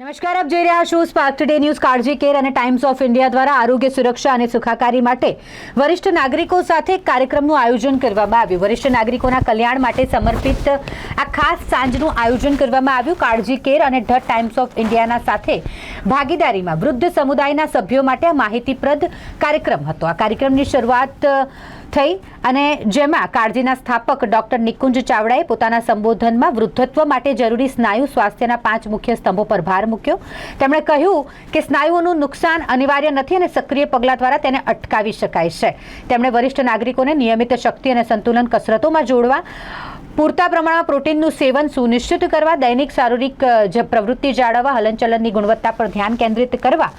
નમસ્કાર, આપ જોઈ રહ્યા છો સ્પાર્ક ટુડે ન્યૂઝ કાળજી કેર અને ટાઈમ્સ ઓફ ઇન્ડિયા દ્વારા આરોગ્ય સુરક્ષા અને સુખાકારી માટે વરિષ્ઠ નાગરિકો સાથે કાર્યક્રમનું આયોજન કરવામાં આવ્યું. વરિષ્ઠ નાગરિકોના કલ્યાણ માટે સમર્પિત આ ખાસ સાંજનું આયોજન કરવામાં આવ્યું. કાળજી કેર અને ધ ટાઈમ્સ ઓફ ઇન્ડિયાના સાથે ભાગીદારીમાં વૃદ્ધ સમુદાયના સભ્યો માટે આ માહિતીપ્રદ કાર્યક્રમ હતો. આ કાર્યક્રમની શરૂઆત થઈ અને જેમાં કાળજીના સ્થાપક ડોક્ટર નિકુંજ ચાવડાએ પોતાના સંબોધનમાં વૃદ્ધત્વ માટે જરૂરી સ્નાયુ સ્વાસ્થ્યના પાંચ મુખ્ય સ્તંભો પર ભાર મૂક્યો. તેમણે કહ્યું કે સ્નાયુઓનું નુકસાન અનિવાર્ય નથી અને સક્રિય પગલાં દ્વારા તેને અટકાવી શકાય છે. તેમણે વરિષ્ઠ નાગરિકોને નિયમિત શક્તિ અને સંતુલન કસરતોમાં જોડવા, પૂરતા પ્રમાણમાં પ્રોટીનનું સેવન સુનિશ્ચિત કરવા, દૈનિક શારીરિક પ્રવૃત્તિ જાળવવા, હલનચલનની ગુણવત્તા પર ધ્યાન કેન્દ્રિત કરવા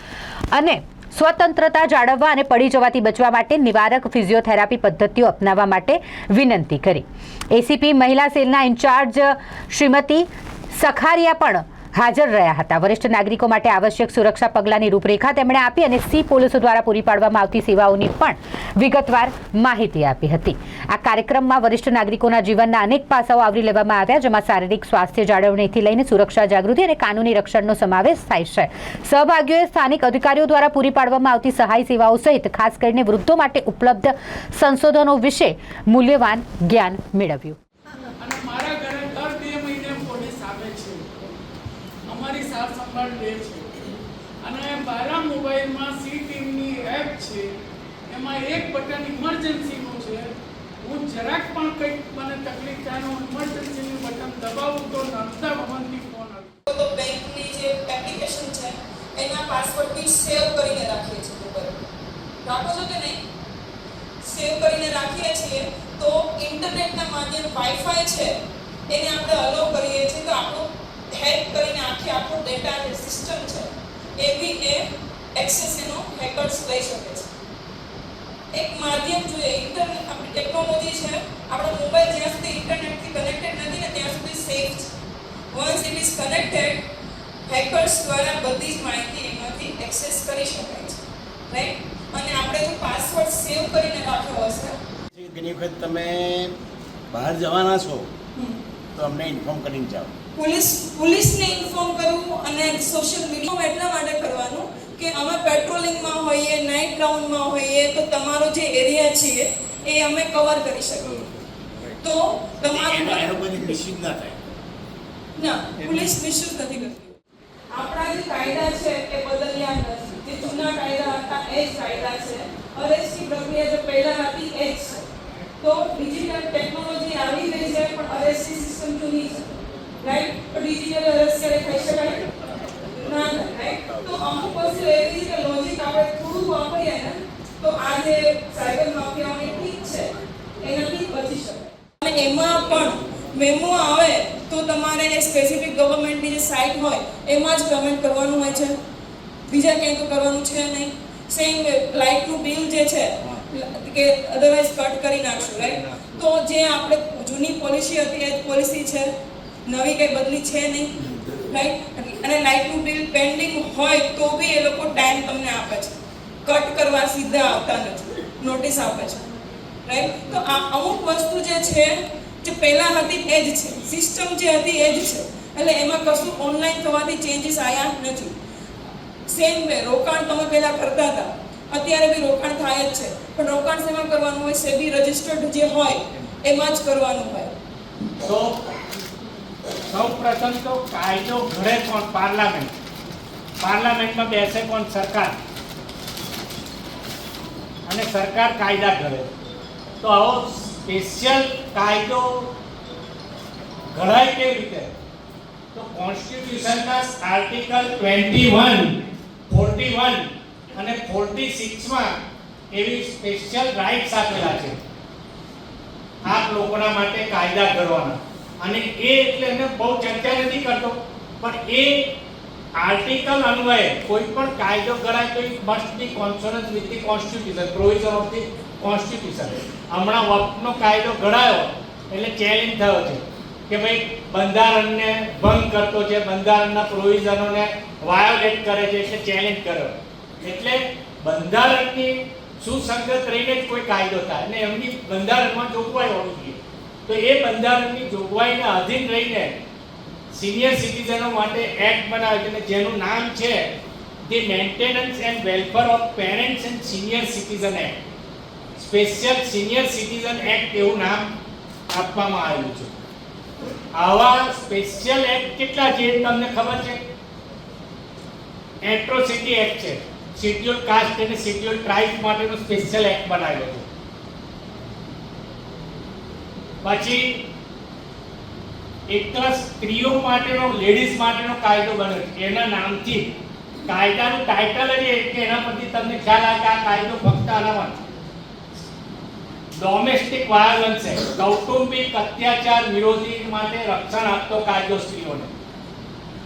અને સ્વતંત્રતા જાળવવા અને પડી જવાથી બચવા માટે નિવારક ફિઝિયોથેરાપી પદ્ધતિઓ અપનાવવા માટે વિનંતી કરી. એસીપી મહિલા સેલના ઇન્ચાર્જ શ્રીમતી સખારિયા પણ હાજર રહ્યા હતા. વરિષ્ઠ નાગરિકો માટે આવશ્યક સુરક્ષા પગલાંની રૂપરેખા તેમણે આપી અને સી પોલીસો દ્વારા પૂરી પાડવામાં આવતી સેવાઓની પણ વિગતવાર માહિતી આપી હતી. આ કાર્યક્રમમાં વરિષ્ઠ નાગરિકોના જીવનના અનેક પાસાઓ આવરી લેવામાં આવ્યા, જેમાં શારીરિક સ્વાસ્થ્ય જાળવણીથી લઈને સુરક્ષા જાગૃતિ અને કાનૂની રક્ષણનો સમાવેશ થાય છે. સહભાગીઓએ સ્થાનિક અધિકારીઓ દ્વારા પૂરી પાડવામાં આવતી સહાય સેવાઓ સહિત ખાસ કરીને વૃદ્ધો માટે ઉપલબ્ધ સંશોધનો વિશે મૂલ્યવાન જ્ઞાન મેળવ્યું અને મારા ઘરે દર બે મહિને પોલીસ આવે છે અમારી સાર સંભાળ લે છે અને મારા મોબાઈલમાં સી ટીમની એપ છે, એમાં એક બટન ઇમરજન્સીનું છે. હું જરાક પણ કંઈક મને તકલીફ થાય હું ઇમરજન્સીનું બટન દબાવું તો નર્મદા ભવનથી ફોન આવે તો બેંકની જે એપ્લિકેશન છે, એના પાસવર્ડથી સેવ કરીને રાખીએ છીએ ગૂગલ રાખો છો કે નહીં? સેવ કરીને રાખીએ છીએ તો ઇન્ટરનેટના માધ્યમ વાઈફાઈ છે, એને આપણે અલો કરીએ છીએ તો આપણું હેલ્પ કરીને આખી આપણો ડેટા સિસ્ટમ છે એ બી એ એક્સેસ એનો હેકર્સ લઈ શકે છે. એક માધ્યમ જોઈએ ઇન્ટરનેટ આપણી ટેકનોલોજી છે આપણો મોબાઈલ જ્યાં સુધી ઇન્ટરનેટથી કનેક્ટેડ નથી ને ત્યાં સુધી સેફ છે. Once it is connected hackers દ્વારા બધી જ માહિતી એમાંથી એક્સેસ કરી શકાય છે. રાઈટ અને આપણે જો પાસવર્ડ સેવ કરીને રાખ્યો હશે. ઘણી વખત તમે બહાર જવાના છો તો અમને ઇન્ફોર્મ કરીને જાઓ. પોલીસ પોલીસને ઇન્ફોર્મ કરવું અને સોશિયલ મીડિયા એટલા માટે કરવાનું કે અમે પેટ્રોલિંગમાં હોઈએ નાઇટ રાઉન્ડમાં હોઈએ તો તમારો જે એરિયા છે એ અમે કવર કરી શકીએ. તો તમારું ના થાય. ના પોલીસ મિસયુઝ નથી કરતી. આપણા જે કાયદા છે એ બદલ્યા નથી. જે જૂના કાયદા હતા એ જ કાયદા છે. અરેસ્ટની પ્રક્રિયા જે પહેલા હતી એ જ તો ડિજિટલ ટેકનોલોજી આવી ગઈ છે, પણ અરેસ્ટની સિસ્ટમ જૂની છે? રાઈટ તો ડિજિટલ અરેસ્ટ ક્યારે થઈ શકાય? ના રાઈટ તો અમુક વસ્તુ એવી છે લોજિક આપણે થોડું વાપરીએ ને, તો આ જે સાયબર માફિયાઓની ઠીક છે એનાથી બચી શકાય. અને એમાં પણ મેમો આવે તો તમારે એ સ્પેસિફિક ગવર્મેન્ટની જે સાઇટ હોય, એમાં જ પેમેન્ટ કરવાનું હોય છે. બીજા ક્યાંય તો કરવાનું છે નહીં. સેમ લાઇટનું બિલ જે છે કે અધરવાઇઝ કટ કરી નાખશું રાઈટ તો જે આપણે જૂની પોલિસી હતી એ જ પોલિસી છે? નવી કંઈ બદલી છે નહીં? રાઈટ અને લાઇટનું બિલ પેન્ડિંગ હોય તો બી એ લોકો ટાઈમ તમને આપે છે. કટ કરવા સીધા આવતા નથી. નોટિસ આપે છે. રાઈટ તો આ અમુક વસ્તુ જે છે જે પહેલાં હતી એ જ છે. સિસ્ટમ જે હતી એ જ છે. એટલે એમાં કશું ઓનલાઈન થવાથી ચેન્જીસ આવ્યા નથી. સેમ વે રોકાણ તમે પહેલાં કરતા હતા. અત્યારે બી રોકાણ થાય જ છે. પણ રોકાણ શેમાં કરવાનું હોય, સેબી રજિસ્ટર્ડ જે હોય, એમાં જ કરવાનું હોય. તો સૌ પ્રથમ તો કાયદો ઘડે કોણ? પાર્લામેન્ટ. પાર્લામેન્ટમાં બેસે કોણ? સરકાર. અને સરકાર કાયદા ઘડે તો આવો સ્પેશિયલ કાયદો ઘડાય કેવી રીતે? તો કોન્સ્ટિટ્યુશનના article twenty one forty one અને ફોર્ટી સિક્સમાં એવી સ્પેશિયલ રાઇટ્સ આપેલા છે. આપ લોકોના માટે કાયદા ઘડવાના. અને એ એટલે એને બહુ ચર્ચા નથી કરતો. પણ એ આર્ટિકલ અન્વયે કોઈ પણ કાયદો ઘડાય તો it must be consonance with the constitution provision of the constitution હમણાં વખતનો કાયદો ઘડાયો, એટલે ચેલેન્જ થયો છે. કે ભાઈ બંધારણને ભંગ કરતો છે, બંધારણના પ્રોવિઝનોને વાયોલેટ કરે છે, એટલે ચેલેન્જ કર્યો. એટલે બંધારણની સુસંગત રહીને જ કોઈ કાયદો થાય. અને એમની બંધારણમાં જોગવાઈ હોવી જોઈએ. તો એ બંધારણની જોગવાઈને અધીન રહીને સિનિયર સિટીઝનો માટે એક્ટ બનાવે છે જેનું નામ છે the maintenance and welfare of parents and senior citizen act. Special senior citizen act એવું નામ આપવામાં આવ્યું છે. આવા સ્પેશિયલ એક્ટ કેટલા છે તમને ખબર છે? એટ્રોસિટી એક્ટ છે. શેડ્યુલ કાસ્ટ અને શેડ્યુલ ટ્રાઇબ માટેનો સ્પેશિયલ એક્ટ બનાવ્યો હતો. પછી એકલા સ્ત્રીઓ માટેનો લેડીઝ માટેનો કાયદો બન્યો એના નામથી કાયદાનું ટાઇટલ જ કે એના પરથી તમને ખ્યાલ આવે કે આ કાયદો ફક્ત આનામાં ડોમેસ્ટિક વાયોલન્સ છે કૌટુંબિક અત્યાચાર વિરોધી માટે રક્ષણ આપતો કાયદો સ્ત્રીઓને.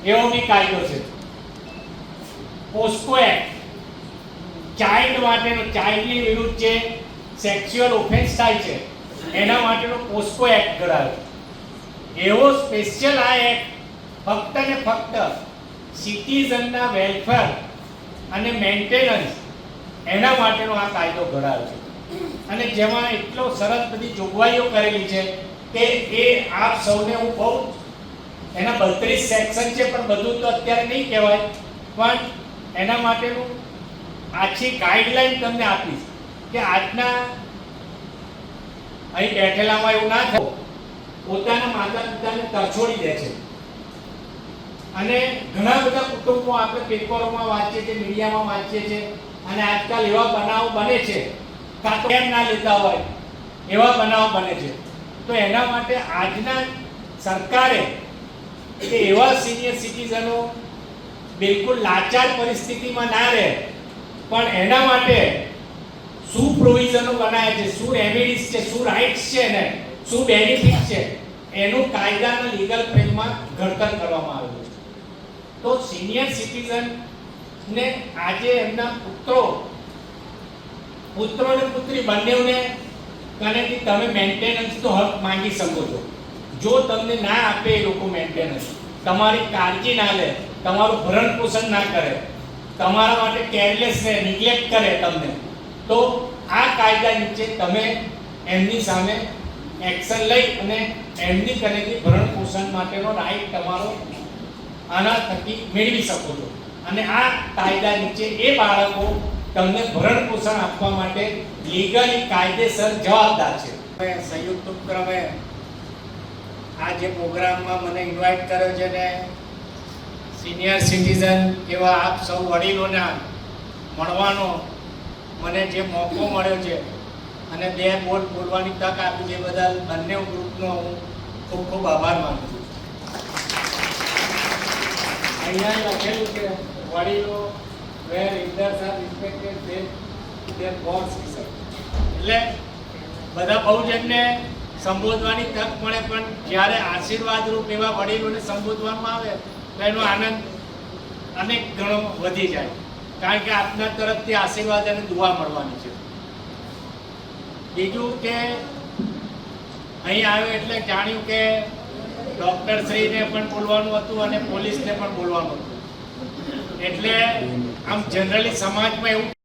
એવો બી કાયદો છે. પોસ્કો એક્ટ ચાઇલ્ડ માટેનો ચાઇલ્ડની વિરુદ્ધ જે સેક્સ્યુઅલ ઓફેન્સ થાય છે, એના માટેનો પોસ્કો એક્ટ ઘડાયો એવો સ્પેશિયલ આ એક્ટ ફક્ત ને ફક્ત સિટીઝનના વેલફેર અને મેન્ટેનન્સ એના માટેનો આ કાયદો ઘડાયો છે. અને જેમાં એટલો સરસ બધી જોગવાઈઓ કરેલી છે કે એ આપ સૌને હું બહુ એના બત્રીસ સેક્શન છે, પણ બધું તો અત્યારે નહીં કહેવાય, પણ એના માટેનું આછી ગાઈડલાઈન તમને આપીશ કે આજના અહીં બેઠેલામાં એવું ના થાય. પોતાના માતા પિતાને તરછોડી દે છે. અને ઘણા બધા કુટુંબો આપણે પેપરોમાં વાંચીએ છીએ, મીડિયામાં વાંચીએ છીએ અને આજકાલ એવા બનાવો બને છે. કાં તો ના લેતા હોય, એવા બનાવો બને છે. તો એના માટે આજના સરકારે કે એવા સિનિયર સિટીઝનો બિલકુલ લાચાર પરિસ્થિતિમાં ના રહે. પણ એના માટે શું પ્રોવિઝનો બનાવ્યા છે, શું રેમેડીઝ છે, શું રાઇટ્સ છે ને શું બેનિફિટ છે, એનું કાયદાના લીગલ ફ્રેમમાં ઘડતર કરવામાં આવ્યું છે. તો સિનિયર સિટીઝન ને આજે એમના પુત્રો પુત્રો અને પુત્રી બંનેને કે તમે મેન્ટેનન્સ તો હક માંગી શકો છો. જો તમને ના આપે એ લોકો મેન્ટેનન્સ તમારી કાળજી ના લે, તમારું ભરણ પોષણ ના કરે તમારા માટે કેરલેસ રહે નિગ્લેક્ટ કરે તમને, તો આ કાયદા નીચે તમે એમની સામે એક્શન લઈ અને એમની કનેથી ભરણ પોષણ માટેનો રાઈટ તમારો આના થકી મેળવી શકો છો. અને આ કાયદા નીચે એ બાળકો તમને ભરણ પોષણ આપવા માટે લીગલી કાયદેસર જવાબદાર છે. સંયુક્ત ઉપક્રમે આ જે પ્રોગ્રામમાં મને ઇન્વાઇટ કર્યો છે ને સિનિયર સિટીઝન એવા આપ સૌ વડીલોના મળવાનો મને જે મોકો મળ્યો છે અને બે બોટ બોલવાની તક આપી છે બદલ બંને ગ્રુપનો હું ખૂબ ખૂબ આભાર માનું છું. અહીંયા લખેલું છે, વડીલો where elders are respected there there એટલે બધા બહુજનને સંબોધવાની તક મળે, પણ જ્યારે આશીર્વાદ રૂપ એવા વડીલોને સંબોધવામાં આવે એનો આનંદ અનેક ગણો વધી જાય. કારણ કે આપના તરફથી આશીર્વાદ અને દુઆ મળવાની છે. બીજું કે અહીં આવ્યો એટલે જાણ્યું કે ડૉક્ટર શ્રીને પણ બોલવાનું હતું અને પોલીસને પણ બોલવાનું હતું. એટલે આમ જનરલી સમાજમાં એવું